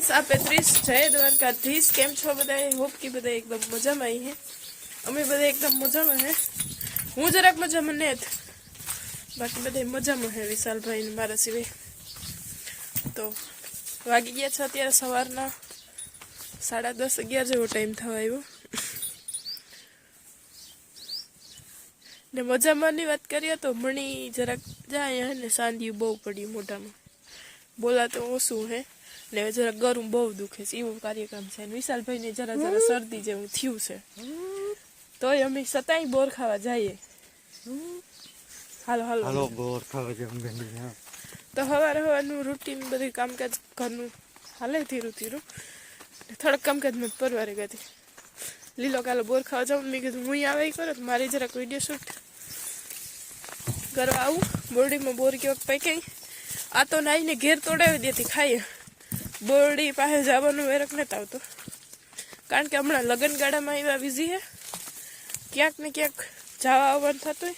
આપે ત્રીસ જય દ્વારકાધીશ કેમ છો બધા હોપ કે બધા એકદમ મજામાં આવી હે અમે બધા એકદમ મજામાં હે હું જરાક મજામાં ને જ બાકી બધા મજામાં હે વિશાલભાઈ ને મારા સિવાય તો વાગી ગયા છે અત્યારે સવારના સાડા દસ અગિયાર જેવો ટાઈમ થવા આવ્યો ને મજામાંની વાત કરીએ તો મણી જરાક જાય હે ને સાંધિયું બહુ પડ્યું મોઢામાં. બોલાતો ઓછું હે. ને હવે જરા ગરમ બહુ દુખે છે. એવું કાર્યક્રમ છે. અને વિશાલભાઈને જરા જરા શરદી જેવું થયું છે. તોય અમે સતાય બોર ખાવા જઈએ. હાલો હાલો. હાલો બોર ખાવા જઈએ તો સવારે સવારનું રૂટીન બધું કામકાજ ઘરનું હાલે ધીરું ધીરું થોડાક કામકાજ મેં પરવારે ગઈ લીલો કાલો બોર ખાવા જાઉં મેં કીધું હું આવે એ કરો તો મારે જરાક વીડિયો શૂટ કરવા આવું. બોરડીમાં બોર કેવક પૈકી આ તો નાઈને ઘેર તોડાવી દેતી ખાઈએ. બોરડી પાસે જવાનું વેરક નથી આવતો. કારણ કે હમણાં લગ્ન ગાળામાં એવા વિઝી હે. ક્યાંક ને ક્યાંક જવા આવવાનું થતું હોય.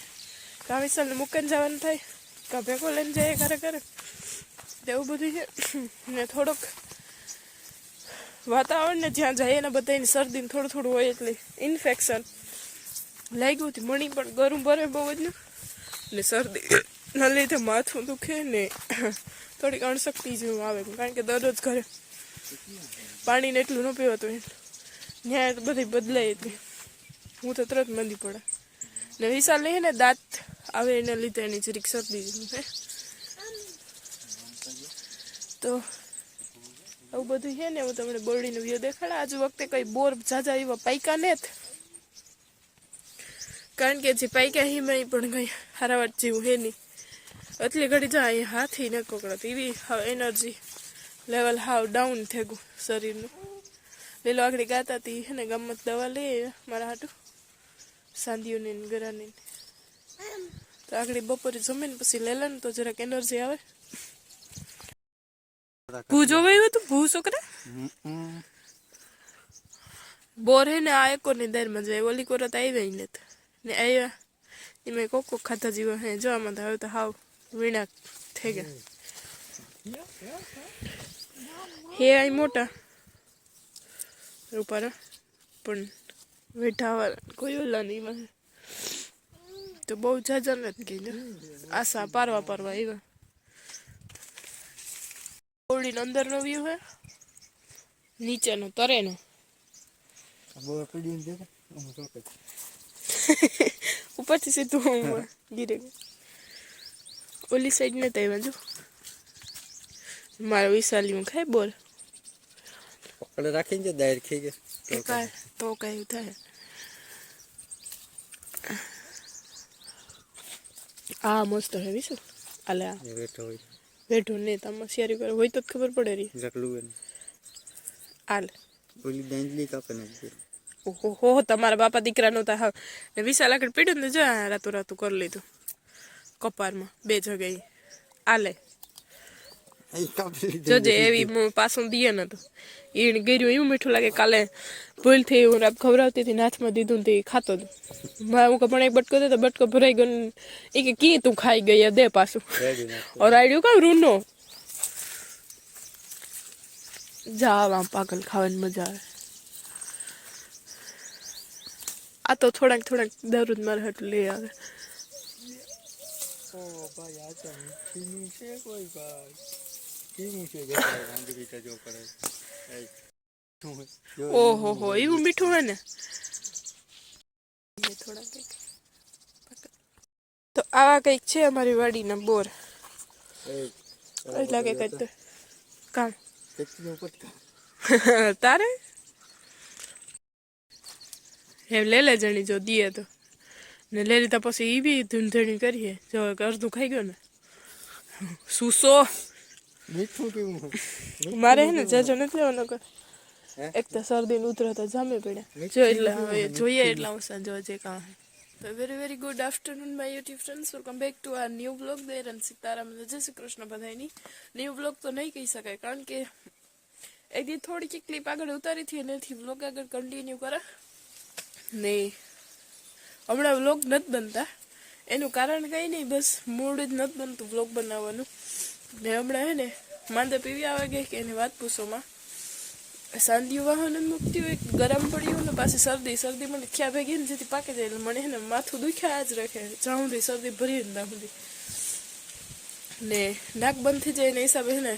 કાં મૂકીને જવાનું થાય. કાં ભેગો લઈને જઈએ ઘરે ઘરે. તેવું બધું છે. ને થોડોક વાતાવરણ ને જ્યાં જઈએ ને બધાની શરદી થોડું થોડું હોય એટલે ઇન્ફેક્શન લાગ્યું હતું. મણી પણ ગરમ ભરે બહુ જ ને શરદી ના લીધે માથું દુખે ને થોડીક અણશક્તિ જેવું આવે કારણ કે દરરોજ ઘરે પાણીને એટલું ન પીવાતું હોય. ત્યાં બધી બદલાઈ હતી હું તો તરત મંદી પડે. ને વિશાલ નહીં ને દાંત આવે એના લીધે એની જરીક શરદી તો આવું બધું છે ને, હું તમને બોરડીનો વ્યૂ દેખાડા. આજ વખતે કઈ બોર જાજા એવા પાયકા ને જ કારણ કે જે પાયકા હિમાય પણ કઈ હારાવટ જેવું હે નહીં. એટલી ઘડી જાય હાથી ને કોકડો એવી હાવ એનર્જી લેવલ હાવ ડાઉન થઈ ગયું શરીરનું. લીલો આગળ ગાતા હતી હે ને, ગમત દવા લઈએ મારા હાટું સાંદીઓની ગરાની તો આગળ બપોરે જમીન પછી લેલા ને તો જરાક એનર્જી આવે. ભૂ જોવાયું હતું? ભૂ છોકરા? બોર હે ને, આ એકો ની દારમાં જાય, ઓલી કોરત આવી ને ને આવ્યા એમાં કોકો ખાતા જીવો હે જોવા આમાં તો હવે તો હાવ વીણા થઈ ગયા. હે આઈ મોટા. ઉપર પણ વેઠાવાળા કોઈ ઓલા નહીં મને તો બહુ જાજા નથી કીધું આશા પારવા પારવા આવ્યા ઓળીનો અંદરનો વ્યૂ હે. નીચેનો તરેનો. ઉપરથી સીધું ગીરે. ગયું. ઓલી સાઈડ ને ત્યાં જો મારા વિશાલીમાં ખાય બોલ. પકડે રાખીને જે દાયર ખઈ ગયો. કે કાંઈ. તો કઈ થાય. આ મસ્ત હે વિશાલ. આલે આ. એ બેઠો હોય. બેઠો ને તમે શિયારી કરે હોય તો જ ખબર પડે રહી જકલું એને આલે. ઓલી દાંજલી કાપે ને ઓહો હો તમારા બાપા દીકરા નહોતા હા. ને વિશાલ આગળ પીડ્યું ને જો આ રાતું રાતું કરી લીધું. કપારમાં બે જગ્યાએ. આલે જોજે એવી પાસું પાછું ન તો. એને ગીર્યું એવું મીઠું લાગે કાલે ભૂલથી હું રાત ખવડાવતી હતી નાથમાં દીધું તે ખાતો હતો મારે હું પણ એક બટકો દેતો બટકો ભરાઈ ગયો એ કે કી તું ખાઈ ગઈ દે પાછું. ઓર આડ્યું કાં રૂનો? જાવ આમ પાગલ ખાવાની મજા આવે. આ તો થોડાક થોડાક દરરોજ મારે હાટું લઈ આવે. તો ભાઈ એવું મીઠું હોય ને? તો આવા કંઈક છે અમારી વાડીના બોર? એટલે કંઈક કામ? તારે? હે લે લે જણી જો, દીએ તો. ને લઈ લીધા પછી એ બી ધૂંધણી કરીએ. જો અડધું ખાઈ ગયો ને. સૂસો. મીઠું મારે હે ને જાજો નથી લેવાનો એક તો શરદી ને ઉતરે તો જામે પડ્યા. જો એટલે હવે જોઈએ એટલે હું સાંજો જે કાં તો very very good afternoon my YouTube friends welcome back to our new blog there અને સીતારામ અને જય શ્રી કૃષ્ણ બધાની ન્યૂ બ્લોગ તો નહીં કહી શકાય કારણ કે એક દી થોડીક ક્લિપ આગળ ઉતારી હતી એનાથી બ્લોગ આગળ કન્ટિન્યુ કરે. ને હમણાં વ્લોગ નથી બનતા. એનું કારણ કંઈ નહીં, બસ મૂડ જ નથી બનતું વ્લોગ બનાવવાનું. ને હમણાં હે ને, માંદા પીવી આવે ગઈ કે એની વાત પૂછોમાં સાંધિયું વાહન મૂકતી હોય, ગરમ પડ્યું ને પાછી શરદી શરદી મને ખ્યા ભેગી ને જેથી પાકી જાય મને હે ને માથું દુખ્યા જ રાખે જ્યાં શરદી ભરી ને ત્યાં સુધી ને નાક બંધ થઈ જાય ને હિસાબે હે ને,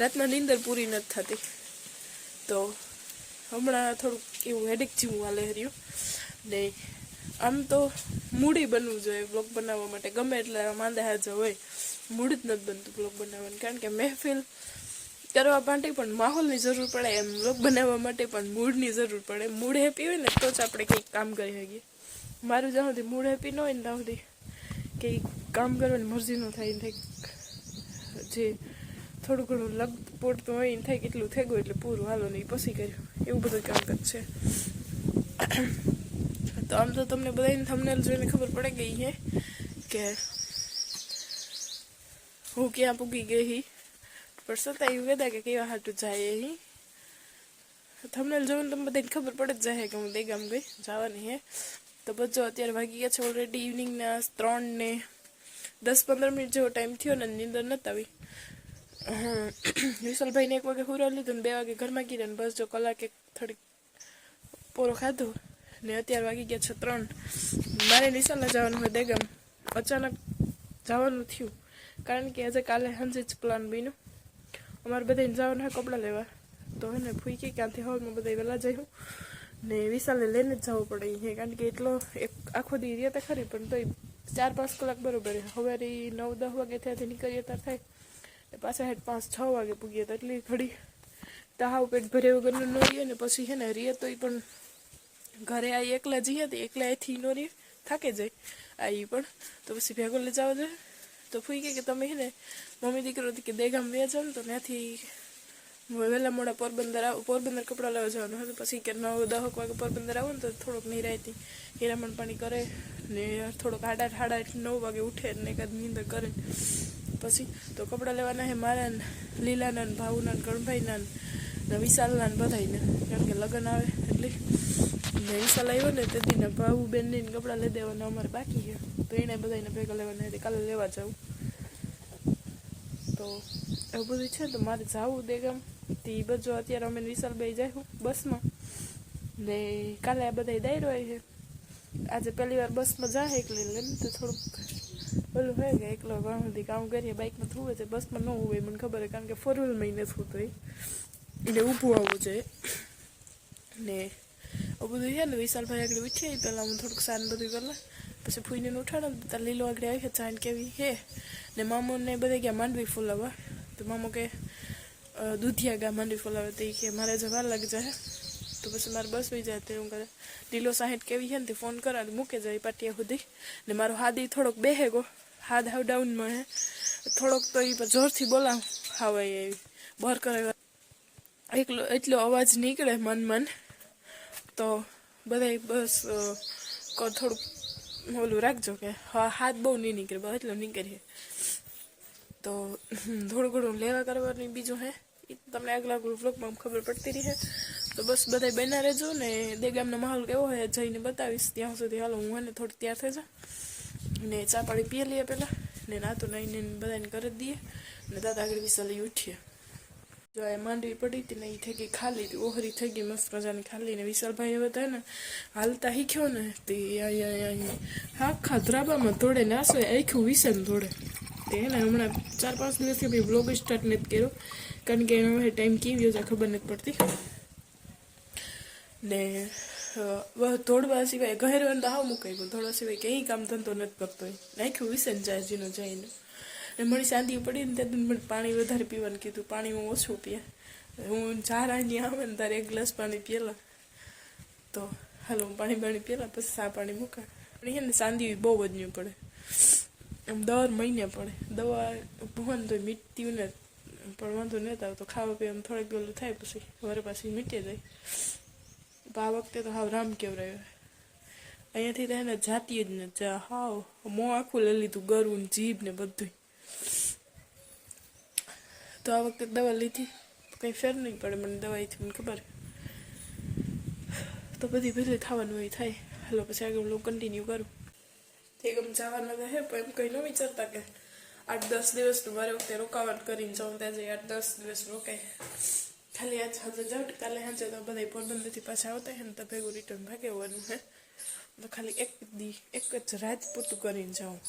રાતના નીંદર પૂરી નથી થતી. તો હમણાં થોડુંક એવું હેડેક જેવું હાલે હર્યું ને આમ તો મૂડી બનવું જોઈએ બ્લોગ બનાવવા માટે. ગમે એટલે માંદા હાજર હોય, મૂડ જ નથી બનતું બ્લોગ બનાવવાનું. કારણ કે મહેફિલ કરવા માટે પણ માહોલની જરૂર પડે, એમ બ્લોગ બનાવવા માટે પણ મૂડની જરૂર પડે. મૂડ હેપી હોય ને તો જ આપણે કંઈક કામ કરી શકીએ. મારું જ્યાં સુધી મૂડ હેપી ન હોય ને ત્યાં સુધી કંઈક કામ કરવાની મરજી ન થાય ને થાય જે થોડું ઘણું લગ પોડતું હોય ને થાય કેટલું થઈ ગયું એટલે પૂરું. હાલો નહીં પછી કર્યું. એવું બધું કામકાજ છે. તો આમ તો તમને બધાને થંબનેલ જોઈને ખબર પડે ગઈ છે કે હું ક્યાં પૂગી ગઈ હી પણ છતાં એવું કહેતા કે કેવા હાટું જાય હી થંબનેલ જોઈને તમને બધાને ખબર પડે જ જાય કે હું દેગામ ગઈ જવાની હે તો બધો અત્યારે વાગી ગયા છે ઓલરેડી ઇવનિંગના ત્રણ ને દસ પંદર મિનિટ જેવો ટાઈમ થયો ને નીંદર નથી આવી હમ. વિશાલભાઈને એક વાગે હુરા લીધું ને બે વાગે ઘરમાં ગઈ ને બસ જો કલાકે થોડીક પોરો ખાધો ને અત્યારે વાગી ગયા છે ત્રણ. મારે નિશાળને જવાનું હોય દેગમ અચાનક જવાનું થયું. કારણ કે આજે કાલે સાંજે જ પ્લાન બન્યું. અમારે બધાને જવાનું હોય કપડાં લેવા. તો હે ને ફૂઈકી ક્યાંથી હોલમાં બધા વહેલા જયું ને વિશાલે લઈને જ જવું પડે અહીંયા. કારણ કે એટલો એક આખો દી રહ્યા તો ખરી, પણ તોય ચાર પાંચ કલાક બરોબર. હવે નવ, દસ વાગે ત્યાંથી નીકળીએ ત્યારે થાય. ને પાછા હેઠ પાંચ, છ વાગે પૂગીએ તો એટલી ઘડી તાવ, પેટ ભરે વગરનું ન રહીએ ને પછી છે ને રીએ તોય પણ ઘરે આ એકલા જઈએ તો એકલા એથી નો રહી, થાકે જાય આ એ પણ. તો પછી ભેગો લઈ જાવ જોઈએ તો ફૂઈ કે તમે ને, મમ્મી દીકરો કે દેગામ બે જાવ તો ત્યાંથી વહેલા મોડા પોરબંદર આવ, પોરબંદર કપડાં લેવા જવાનું હતું. પછી કે નવ દહક વાગે પોરબંદર આવું ને તો થોડોક નિરાયતી હીરામણ પાણી કરે ને થોડોક આડા ઠાડા નવ વાગે ઉઠે ને એકાદ નીંદર કરે. પછી તો કપડાં લેવાના હે મારા લીલાના ભાવુના ને ને વિશાલના ને બધાયને. કારણ કે લગ્ન આવે એટલે ને વિશાલ આવ્યો ને તેથી ને ભાવુ બેન ને કપડાં લઈ દેવાના અમારે બાકી છે તો એને બધાને ભેગા લેવાના હતી કાલે લેવા જાઉં તો એવું બધું છે તો મારે જવું દેગમ તે બધું અત્યારે અમે વિશાલભાઈ જાય બસમાં ને કાલે આ બધા દાયરો છે આજે પહેલી વાર બસમાં જાય એકલી લઈને તો થોડુંક ઓલું હોય કે એકલો ઘણું બધી કામ કરીએ બાઇકમાં થવું છે બસમાં ન હોય મને ખબર છે કારણ કે ફોર વ્હીલ મહિને થતું હોય એટલે ઊભું આવવું જોઈએ ને બધું છે ને વિશાલભાઈ આગળ ઉઠીએ પહેલાં હું થોડુંક સાન બધું કરલા પછી ફૂઈને ઉઠાડો તાર લીલો આગળ આવી ચાન કેવી હે ને મામોને બધે ગયા માંડવી ફૂલાવા તો મામો કે દૂધિયા ગા માંડવી ફૂલાવે તો એ કે મારે જવા લાગી જાય તો પછી મારે બસ વહી જાય તો હું કરે લીલો સાહેઠ કેવી છે ને તે ફોન કરે મૂકે જાય પાટિયા સુધી ને મારો હાદી થોડોક બેહે ગો હાથ હાવ ડાઉનમાં હે થોડોક તો એ જોરથી બોલાવ હાવાય એવી બહાર કરે એકલો એટલો અવાજ નીકળે મન મન તો બધાય બસ થોડુંક ઓલું રાખજો કે હાથ બહુ નહીં નીકળે, બસ એટલો નીકળીએ. તો થોડું ઘણું લેવા કરવાની બીજું હે. એ તમને આગલા વ્લોગમાં ખબર પડતી રહી. તો બસ બધા બના રહેજો ને દેગામનો માહોલ કેવો હોય જઈને બતાવીશ. ત્યાં સુધી હાલો, હું એને થોડી તૈયાર થઈ જાઉં. ને ચા પાણી પીએ લઈએ પહેલાં. ને નાતું નાઈને બધાને કરી દઈએ. ને દાદા આગળ વિશાલી ઉઠીએ. જો આ માંડવી પડી હતી ને એ થઈ ગઈ ખાલી હતી ઓહરી થઈ ગઈ મસ્ત મજાની ખાલી ને વિશાલભાઈ થાય ને હાલતા શીખ્યો ને તે આખા ધ્રાબામાં તોડે ને આસો આખું વિશે ને દોડે તે એને હમણાં ચાર પાંચ દિવસથી ભાઈ બ્લોગ સ્ટાર્ટ નથી કર્યો કારણ કે એનો ટાઈમ કેવી છે ખબર નથી પડતી. ને અ, સિવાય ઘરે તો આવ મુકાઈ ગયું. દોડવા સિવાય કંઈ કામ ધંધો નથી કરતો નાખ્યું વિશે ને જાય જીનો જઈને ને મળી શાંતિ પડી ને ત્યાં મને પાણી વધારે પીવાનું કીધું. પાણી હું ઓછું પીએ. હું ચાર આની આવે ને તારે એક ગ્લાસ પાણી પીએલા. તો હાલો, હું પાણી પાણી પીએલા, પછી સા પાણી મૂકા. પણ એને શાંતિ બહુ વધ્યું પડે. આમ દર મહિને પડે. દવા ભવન તો મીટતી ને પણ વાંધો નહીં આવતો. ખાવા પીવાનું થોડીક ગોલું થાય પછી વરે પાછી મીટી જાય. પણ આ વખતે તો હાવ રામ કેવરાયો. અહીંયાથી તો એને જાતી જ ને જા હાવ, મોં આખું લઈ લીધું ગરવું જીભ ને બધું તો આ વખતે દવા લીધી. કંઈ ફેર નહીં પડે, મને દવાઈથી મને ખબર. તો બધી બધી થવાનું હોય, થાય. હાલો પછી આગળ હું કન્ટિન્યુ કરું. તે ગમ જવાના તો હે, પણ એમ કંઈ ન વિચારતા કે આઠ દસ દિવસનું મારે વખતે રોકાવટ કરીને જાઉં, ત્યાં જઈ આઠ દસ દિવસ રોકાય. ખાલી આજ સાંજે જાઉં કાલે સાંજે તો બધા પોરબંદરથી પાછા આવતા હે ને તો ભેગું રિટર્ન ભાગવાનું હે. તો ખાલી એક દી, એક જ રાત પૂરતું કરીને જાઉં.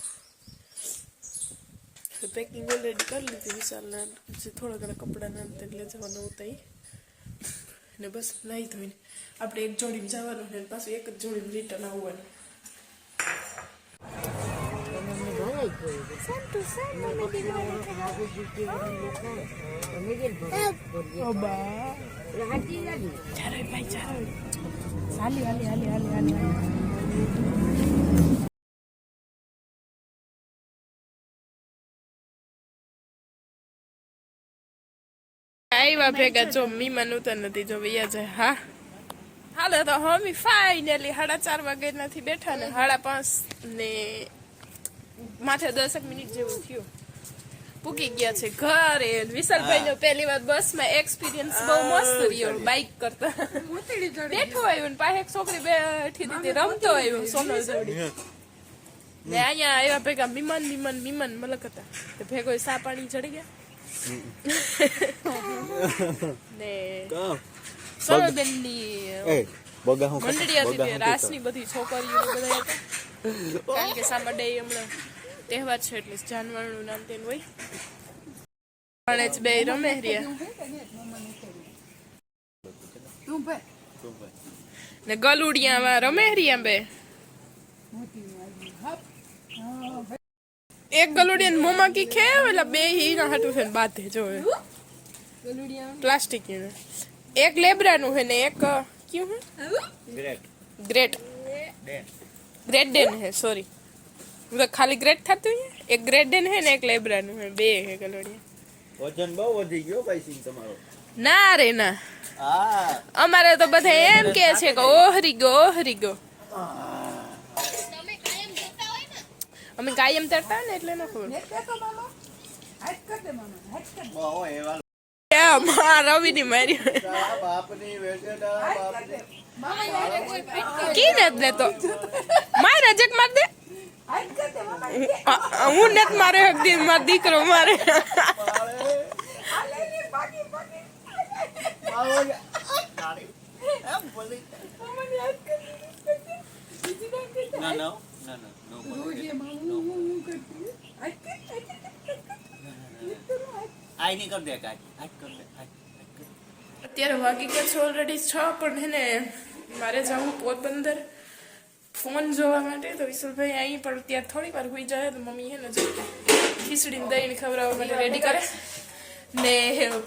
તો પેકિંગ ઓલરેડી કરી લીધી વિશાલના જે થોડા ઘણા કપડાના અંતે એટલે જવાનું હતા. ને બસ નાહી ધોઈને આપણે એક જોડીમાં જવાનું ને પાછું એક જ જોડીમાં રિટર્ન આવવાનું ચાલો ભાઈ ચાલો હાલી હાલી હાલી હાલી હાલી આવ્યા ભેગા જો મીમાન ઉતર નથી જો વૈયા જાય. હા? હાલો તો હમી ફાઇનલી સાડા ચાર વાગે નથી બેઠા ને સાડા પાંચ ને માથે દસક મિનિટ જેવું થયું. પૂકી ગયા છે ઘરે. વિશાલભાઈ નો પહેલી વાર બસમાં એક્સપિરિયન્સ બહુ મસ્ત રહ્યો બાઇક કરતા. બેઠો આવ્યો ને પાસે એક છોકરી બેઠી દીધી રમતો આવ્યો સોનલ જોડી. ને અહીંયા આવ્યા ભેગા મીમાન મીમાન મીમાન મલક હતા. ભેગો સા પાણી ચડી ગયા. ને સોનલબેનની એ બગા હું મંડળી હતી રાસની બધી છોકરીઓ બધા હતા. કારણ કે સામા ડે હમણાં તહેવાર છે એટલે જાનવરનું નામ તેનું હોય. પણ જ બે રમે રહ્યા. ને ગલુડિયામાં રમે રહ્યા બે. એક ગલુડિયા મોમાં કી ખે એટલે બે હી ના હાટુ છે બાધે જો પ્લાસ્ટિકનું એક લેબ્રાનું છે ને એક કયું હે? ગ્રેટ ગ્રેટ ડેન હે સોરી હું તો ખાલી ગ્રેટ થતું હે એક ગ્રેટ ડેન હે ને એક લેબ્રાનું હે બે હે ગલુડિયા. વજન બહુ વધી ગયો ભાઈ સિંહ તમારો. ના રે ના. અમારે તો બધા એમ કે છે કે ઓહરી ગો ઓહરી ગો અમે કાયમ તરતા ને એટલે ન ખબર. રવિ ની મારી કી ને જ લેતો માર રજક માર દે. હું ને મારે હક દી દીકરો મારે. ના ના ના. ના નો આઈ નહીં કર દે કાઈ. આજ કર દે આજ અત્યારે વાગી ગયા છે ઓલરેડી છ પણ હે ને મારે જવું પોરબંદર ફોન જોવા માટે. તો વિશુલભાઈ અહીં પણ ત્યાં થોડી વાર હોઈ જાય તો મમ્મી હે ને જો ખીચડી ને દહીં ખવડાવવા માટે રેડી કરે. ને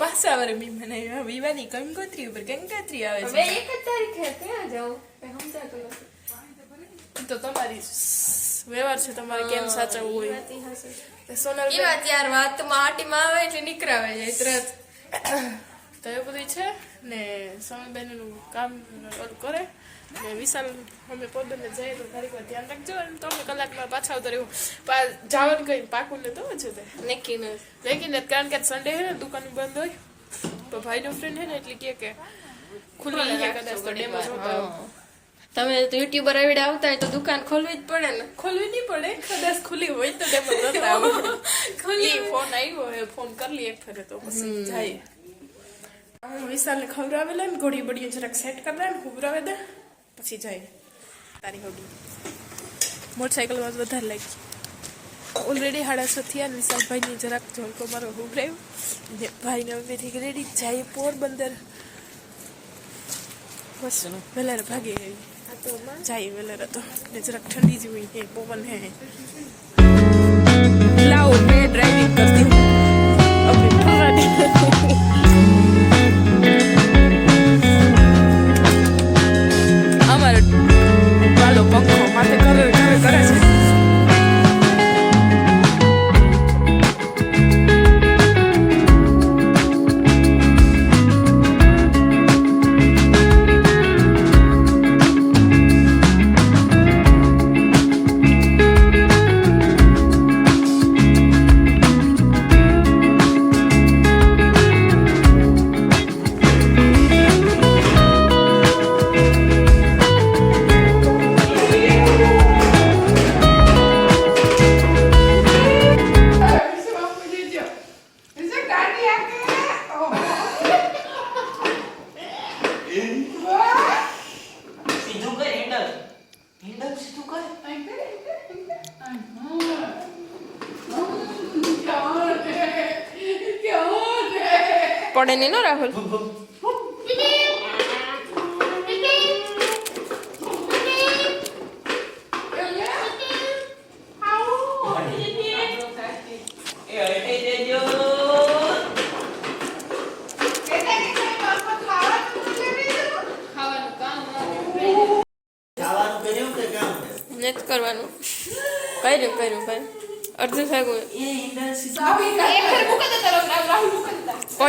પાછા વરે બી મને વિવાની કંકોત્રી ઉપર કંકોત્રી આવે છે. એક જ તારીખે જાઉં? તો તમારી વ્યવહાર છે તમારે કેમ સાચવવું હોય? સોનલ કેવા ત્યાર વાતમાં આટીમાં આવે એટલે નીકળાવે જાય તરત. તો એ બધું છે ને સોનલબેનનું કામ ઓલું કરે. ને વિશાલ અમે પોરબંદર જઈએ તો ઘડીક વાર ધ્યાન રાખજો અને તો અમે કલાકમાં પાછા આવતા રહ્યું પા જવાનું કઈ પાકું ને તો? છે તે નક્કી નથી કારણ કે સન્ડે હે ને દુકાન બંધ હોય. તો ભાઈનો ફ્રેન્ડ હે ને એટલે કે કે ખુલ્લી હે કદાચ તો ડેમો જોતા. તમે તો યુટ્યુબર એવડે આવતા હોય તો દુકાન ખોલવી જ પડે ને. ખોલવી નહીં પડે. કદાચ ખુલ્લી હોય તો ડેમો ખોલી ફોન આવ્યો હે ફોન કરી લઈએ એક ફરે તો પછી જાય. હું વિશાલને ખવડાવે લે ને ઘોડી બડી જરાક સેટ કરી લે ને ખવડાવે દે પછી જાય. તારી હોડી. મોટરસાઇકલમાં જ વધારે લાગી. ઓલરેડી સાડા થયા ને વિશાલભાઈની જરાક ઝોલકો મારો ઉભરાયો. ને ભાઈને અમે રેડી જાય પોરબંદર. બસ વેલારે ભાગી ગઈ. જાય વેલર હતો ને જરાક ઠંડી જેવી હે પવન હે લાવો મેં ડ્રાઇવિંગ કરતી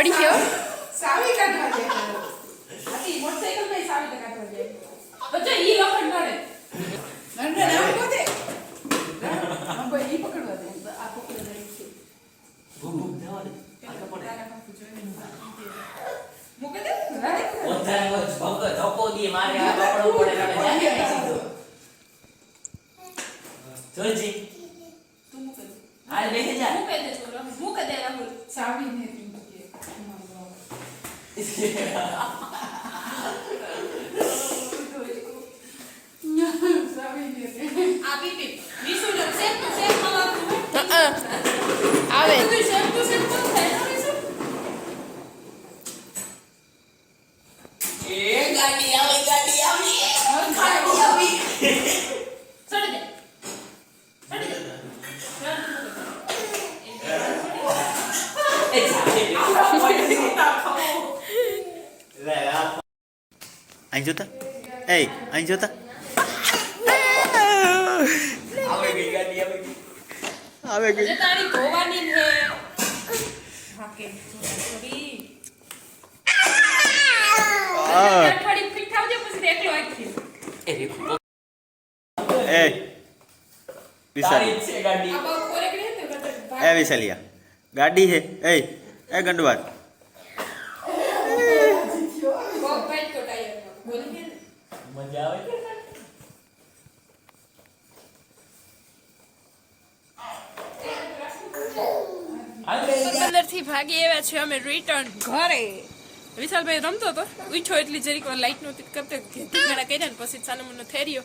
સીધું પડી ગયો સાવી કાઢવા જાય આથી મોટરસાઇકલમાં સાવી કાઢવા જાય પછી ઈ લખણ નડે નડે ના પોતે હા ભાઈ ઈ પકડવા દે આ પકડવા દે છે ભૂ ભૂ થવા દે આગળ પડે તારા કાકુ જોઈને મૂકે દે રાડે વધારે હોય ભગ ધક્કો દે મારે આ પકડવું પડે એટલે જાય નહીં સીધો જોજી તું મૂકે દે હાલ બેસી જા મૂકે દે છોરો મૂકે દે રાહુલ સાવી ને તું મૂકે સાવી ને આ પીપી વિશુ ને સેમ ટુ સેમ ખાવાનું અ આવે બધું સેમ ટુ સેમ કોણ થાય ને વિશુ એ ગાડી આવી ગાડી આવી ગાડી આવી ચડી દે ચડી દે એ જાગે લે આ અહીં જોતા એ અહીં જોતા આવે ગઈ ગાડી આવે ગઈ આવે ગઈ જે તારી ધોવાની છે હાકે સોરી આ. અઠવાડી ફિટ થાવજે પછી એકલો આખી એ રેખો એ વિશાલ તારી જ છે ગાડી આ બહુ કોરેકડી હતી ને કરતા એ વિશાલિયા ગાડી હે એ એ ગંડવાર બહુ ફાઈટ તો ટાયર બોલી કે મજા આવે છે હાલ બેસી જા. પોરબંદરથી ભાગી આવ્યા છે અમે રિટર્ન ઘરે વિશાલભાઈ રમતો હતો. ઉઠ્યો એટલી જરીક વાર લાઈટનું કરતે ઘણા કર્યા ને પછી સાનો મનો થેર્યો.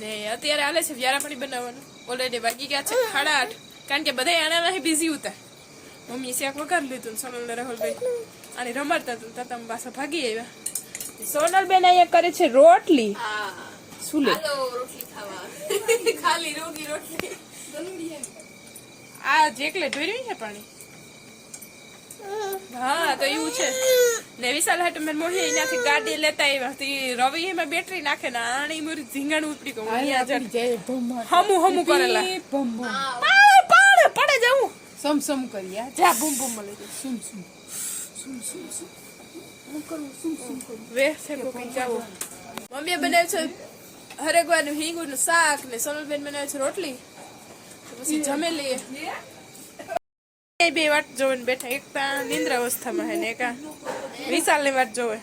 ને અત્યારે હાલે છે વ્યારાપણી બનાવવાનું. ઓલરેડી બાકી ગયા છે સાડા આઠ. કારણ કે બધા આણામાં બિઝી હતા મમ્મી શેક વગર લીધું સોનલ ને રાહુલભાઈ. અને રમાડતા હતા તાતા પાછા ભાગી આવ્યા. સોનલબેન અહીંયા કરે છે રોટલી. શું લે? રોટલી ખાવા. ખાલી રોગી રોટલી. આ જેકલે ઢોર્યું છે પાણી? હા તો એવું છે. ને વિશાલ હાટ મેં મોહી અહીંયાથી ગાડી લેતા આવ્યા. હતી રવિ એમાં બેટરી નાખે ને આણી મોરી ઝીંગાણું ઉપડી ગયું. અહીંયા હમુ હમુ કરેલા. પાડે પાડે પડે જવું સમ સમ કર્યા જા બૂમ બૂમ મળે સુમ સુમ. વે છે કોકી જાવો. મમ્મીએ બનાવ્યું છે હરેગવાનું હિંગુનું શાક ને સોનલબેન બનાવે છે રોટલી. પછી જમે લઈએ. બે વાટ જોવે બેઠા. એક તા નિંદ્રા અવસ્થામાં હે ને એક વિશાલની વાત જોવે.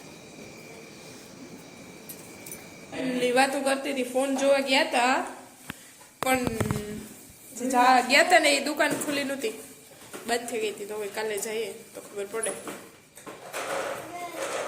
વાતો કરતી હતી, ફોન જોવા ગયા તા, પણ ગયા તા ને એ દુકાન ખુલી નહોતી. બંધ થઈ ગઈ હતી તો કાલે જઈએ, તો ખબર પડે.